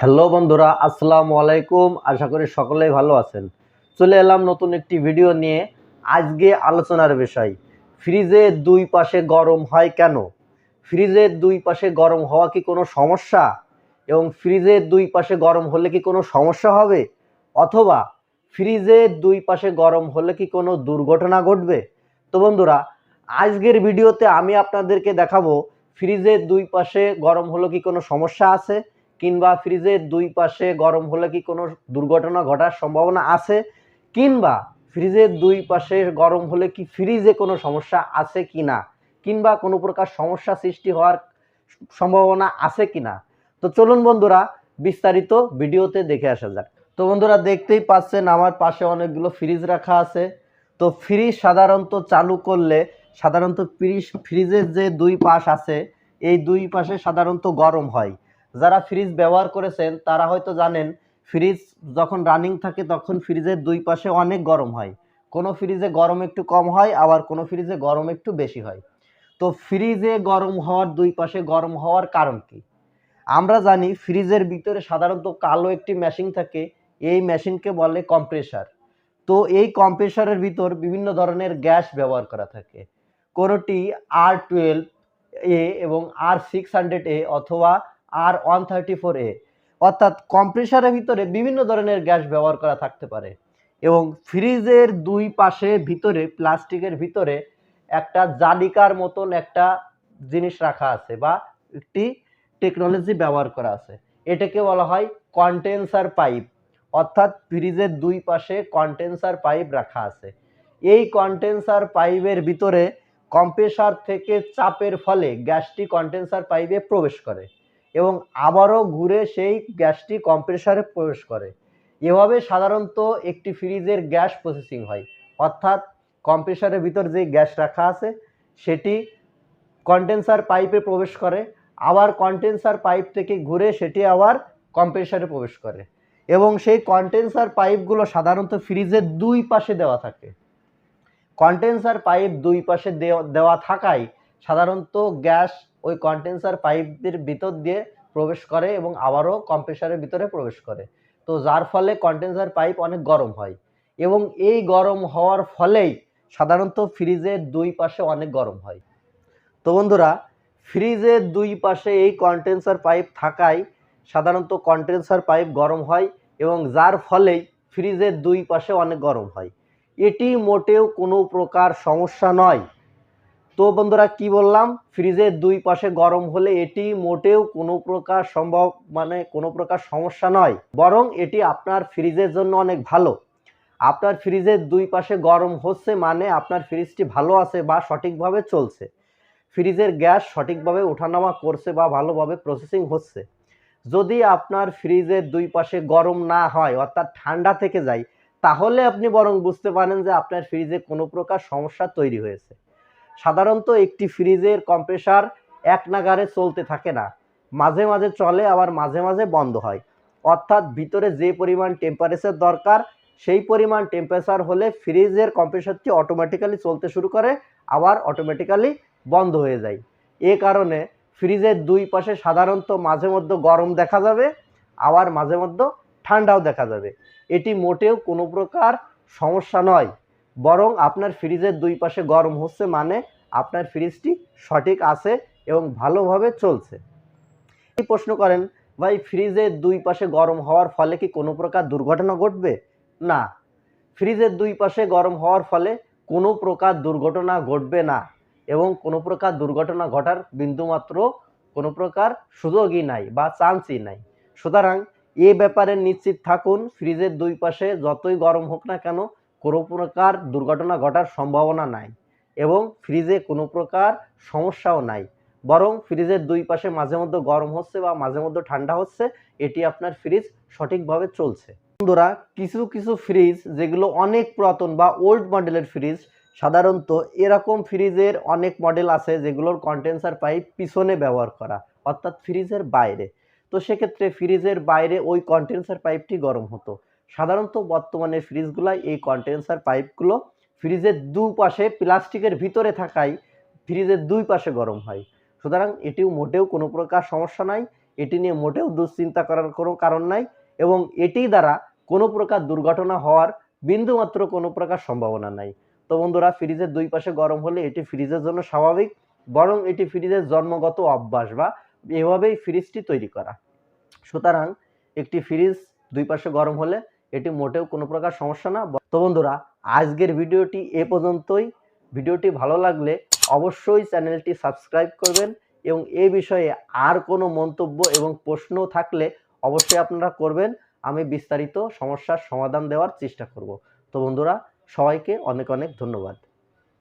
Hello বন্ধুরা, আসসালামু আলাইকুম। আশা করি সকলেই ভালো আছেন। চলে এলাম নতুন একটি ভিডিও নিয়ে। আজকে আলোচনার বিষয় ফ্রিজের দুই পাশে গরম হয় কেন? ফ্রিজের দুই পাশে গরম হওয়া কি কোনো সমস্যা? এবং ফ্রিজের দুই পাশে গরম হলে কি কোনো সমস্যা হবে? অথবা ফ্রিজের দুই পাশে গরম হলে কি কোনো দুর্ঘটনা ঘটবে? তো বন্ধুরা, আজকের ভিডিওতে আমি আপনাদেরকে দেখাবো ফ্রিজের দুই পাশে গরম হলে কি কোনো সমস্যা আছে? কিংবা ফ্রিজের দুই পাশে গরম হলে কি কোনো দুর্ঘটনা ঘটার সম্ভাবনা আছে? কিংবা ফ্রিজের দুই পাশে গরম হলে কি ফ্রিজে কোনো সমস্যা আছে কি না কিংবা কোনো প্রকার সমস্যা সৃষ্টি হওয়ার সম্ভাবনা আছে কি না তো চলুন বন্ধুরা, বিস্তারিত ভিডিওতে দেখে আসা যাক। তো বন্ধুরা, দেখতেই পাচ্ছেন আমার পাশে অনেকগুলো ফ্রিজ রাখা আছে। তো ফ্রিজ সাধারণত চালু করলে সাধারণত ফ্রিজ, ফ্রিজের যে দুই পাশ আছে, এই দুই পাশে সাধারণত গরম হয়। যারা ফ্রিজ ব্যবহার করেছেন, তারা হয়তো জানেন ফ্রিজ যখন রানিং থাকে, তখন ফ্রিজের দুই পাশে অনেক গরম হয়। কোনো ফ্রিজে গরম একটু কম হয়, আবার কোনো ফ্রিজে গরম একটু বেশি হয়। তো ফ্রিজে গরম হওয়ার দুই পাশে গরম হওয়ার কারণ কি? আমরা জানি ফ্রিজের ভিতরে সাধারণত কালো একটি মেশিন থাকে, এই মেশিনকে বলে কম্প্রেসার তো এই কম্প্রেসারের ভিতর বিভিন্ন ধরনের গ্যাস ব্যবহার করা থাকে। কোনোটি আর টুয়েলভ এ এবং আর সিক্স হান্ড্রেড এ অথবা আর ওয়ান থার্টি ফোর এ। অর্থাৎ কম্প্রেসারের ভিতরে বিভিন্ন ধরনের গ্যাস ব্যবহার করা থাকতে পারে। এবং ফ্রিজের দুই পাশে ভিতরে, প্লাস্টিকের ভিতরে একটা জালিকার মতন একটা জিনিস রাখা আছে বা একটি টেকনোলজি ব্যবহার করা আছে। এটাকে বলা হয় কন্টেন্সার পাইপ। অর্থাৎ ফ্রিজের দুই পাশে কন্টেন্সার পাইপ রাখা আছে। এই কন্টেন্সার পাইপের ভিতরে কম্প্রেসার থেকে চাপের ফলে গ্যাসটি কন্টেন্সার পাইপে প্রবেশ করে। এবং আবারও ঘুরে সেই গ্যাসটি কম্প্রেসারে প্রবেশ করে। এভাবে সাধারণত একটি ফ্রিজের গ্যাস প্রসেসিং হয়। অর্থাৎ কম্প্রেসারের ভিতর যে গ্যাস রাখা আছে, সেটি কন্ডেন্সার পাইপে প্রবেশ করে। আবার কন্ডেন্সার পাইপ থেকে ঘুরে সেটি আবার কম্প্রেসারে প্রবেশ করে। এবং সেই কন্ডেন্সার পাইপগুলো সাধারণত ফ্রিজের দুই পাশে দেওয়া থাকে। কন্ডেন্সার পাইপ দুই পাশে দেওয়া থাকায় সাধারণত গ্যাস ওই কন্ডেন্সার পাইপের ভিতর দিয়ে প্রবেশ করে এবং আবারও কম্প্রেসারের ভিতরে প্রবেশ করে। তো যার ফলে কন্ডেন্সার পাইপ অনেক গরম হয় এবং এই গরম হওয়ার ফলেই সাধারণত ফ্রিজের দুই পাশে অনেক গরম হয়। তো বন্ধুরা, ফ্রিজের দুই পাশে এই কন্ডেন্সার পাইপ থাকায় সাধারণত কন্ডেন্সার পাইপ গরম হয় এবং যার ফলেই ফ্রিজের দুই পাশে অনেক গরম হয়। এটি মোটেও কোনো প্রকার সমস্যা নয়। তো বন্ধুরা কি বললাম? ফ্রিজের দুই পাশে গরম হলে এটি মোটেও কোনো প্রকার সম্ভব মানে কোনো প্রকার সমস্যা নয়। বরং এটি আপনার ফ্রিজের জন্য অনেক ভালো। আপনার ফ্রিজের দুই পাশে গরম হচ্ছে মানে আপনার ফ্রিজটি ভালো আছে বা সঠিকভাবে চলছে। ফ্রিজের গ্যাস সঠিকভাবে ওঠানামা করছে বা ভালোভাবে প্রসেসিং হচ্ছে। যদি আপনার ফ্রিজের দুই পাশে গরম না হয়, অর্থাৎ ঠান্ডা থেকে যায়, তাহলে আপনি বরং বুঝতে পারেন যে আপনার ফ্রিজে কোনো প্রকার সমস্যা তৈরি হয়েছে। সাধারণত একটি ফ্রিজের কম্প্রেসার এক নাগারে চলতে থাকে না। মাঝে মাঝে চলে, আবার মাঝে মাঝে বন্ধ হয়। অর্থাৎ ভিতরে যে পরিমাণ টেম্পারেচার দরকার, সেই পরিমাণ টেম্পারেচার হলে ফ্রিজের কম্প্রেসারটি অটোমেটিক্যালি চলতে শুরু করে, আবার অটোমেটিক্যালি বন্ধ হয়ে যায়। এ কারণে ফ্রিজের দুই পাশে সাধারণত মাঝে মধ্যে গরম দেখা যাবে, আবার মাঝে মধ্যে ঠান্ডাও দেখা যাবে। এটি মোটেও কোনো প্রকার সমস্যা নয়। বরং আপনার ফ্রিজের দুই পাশে গরম হচ্ছে মানে আপনার ফ্রিজটি সঠিক আছে এবং ভালোভাবে চলছে। এই প্রশ্ন করেন, ভাই ফ্রিজের দুই পাশে গরম হওয়ার ফলে কি কোনো প্রকার দুর্ঘটনা ঘটবে? না, ফ্রিজের দুই পাশে গরম হওয়ার ফলে কোনো প্রকার দুর্ঘটনা ঘটবে না এবং কোনো প্রকার দুর্ঘটনা ঘটার বিন্দুমাত্র কোনো প্রকার সুযোগই নাই বা চান্সই নাই। সুতরাং এ ব্যাপারে নিশ্চিত থাকুন, ফ্রিজের দুই পাশে যতই গরম হোক না কেন কোনো প্রকার দুর্ঘটনা ঘটার সম্ভাবনা নাই এবং ফ্রিজে কোনো প্রকার সমস্যাও নাই। বরং ফ্রিজের দুই পাশে মাঝে মধ্যে গরম হচ্ছে বা মাঝে মধ্যে ঠান্ডা হচ্ছে, এটি আপনার ফ্রিজ সঠিকভাবে চলছে। বন্ধুরা, কিছু কিছু ফ্রিজ যেগুলো অনেক পুরাতন বা ওল্ড মডেলের ফ্রিজ, সাধারণত এরকম ফ্রিজের অনেক মডেল আছে যেগুলোর কন্ডেন্সার পাইপ পিছনে ব্যবহার করা, অর্থাৎ ফ্রিজের বাইরে। তো সেক্ষেত্রে ফ্রিজের বাইরে ওই কন্ডেন্সার পাইপটি গরম হতো। সাধারণত বর্তমানে ফ্রিজগুলাই এই কন্ডেন্সার পাইপগুলো ফ্রিজের দুপাশে প্লাস্টিকের ভিতরে থাকায় ফ্রিজের দুই পাশে গরম হয়। সুতরাং এটিও মোটেও কোনো প্রকার সমস্যা নাই। এটি নিয়ে মোটেও দুশ্চিন্তা করার কোনো কারণ নাই এবং এটি দ্বারা কোনো প্রকার দুর্ঘটনা হওয়ার বিন্দুমাত্র কোনো প্রকার সম্ভাবনা নাই। তো বন্ধুরা, ফ্রিজের দুই পাশে গরম হলে এটি ফ্রিজের জন্য স্বাভাবিক, বরং এটি ফ্রিজের জন্মগত অভ্যাস বা এভাবেই ফ্রিজটি তৈরি করা। সুতরাং একটি ফ্রিজ দুই পাশে গরম হলে এটি মোটেও কোনো প্রকার সমস্যা না। তো বন্ধুরা, আজকের ভিডিওটি এ পর্যন্তই। ভিডিওটি ভালো লাগলে অবশ্যই চ্যানেলটি সাবস্ক্রাইব করবেন এবং এ বিষয়ে আর কোনো মন্তব্য এবং প্রশ্ন থাকলে অবশ্যই আপনারা করবেন। আমি বিস্তারিত সমস্যার সমাধান দেওয়ার চেষ্টা করব। তো বন্ধুরা, সবাইকে অনেক অনেক ধন্যবাদ।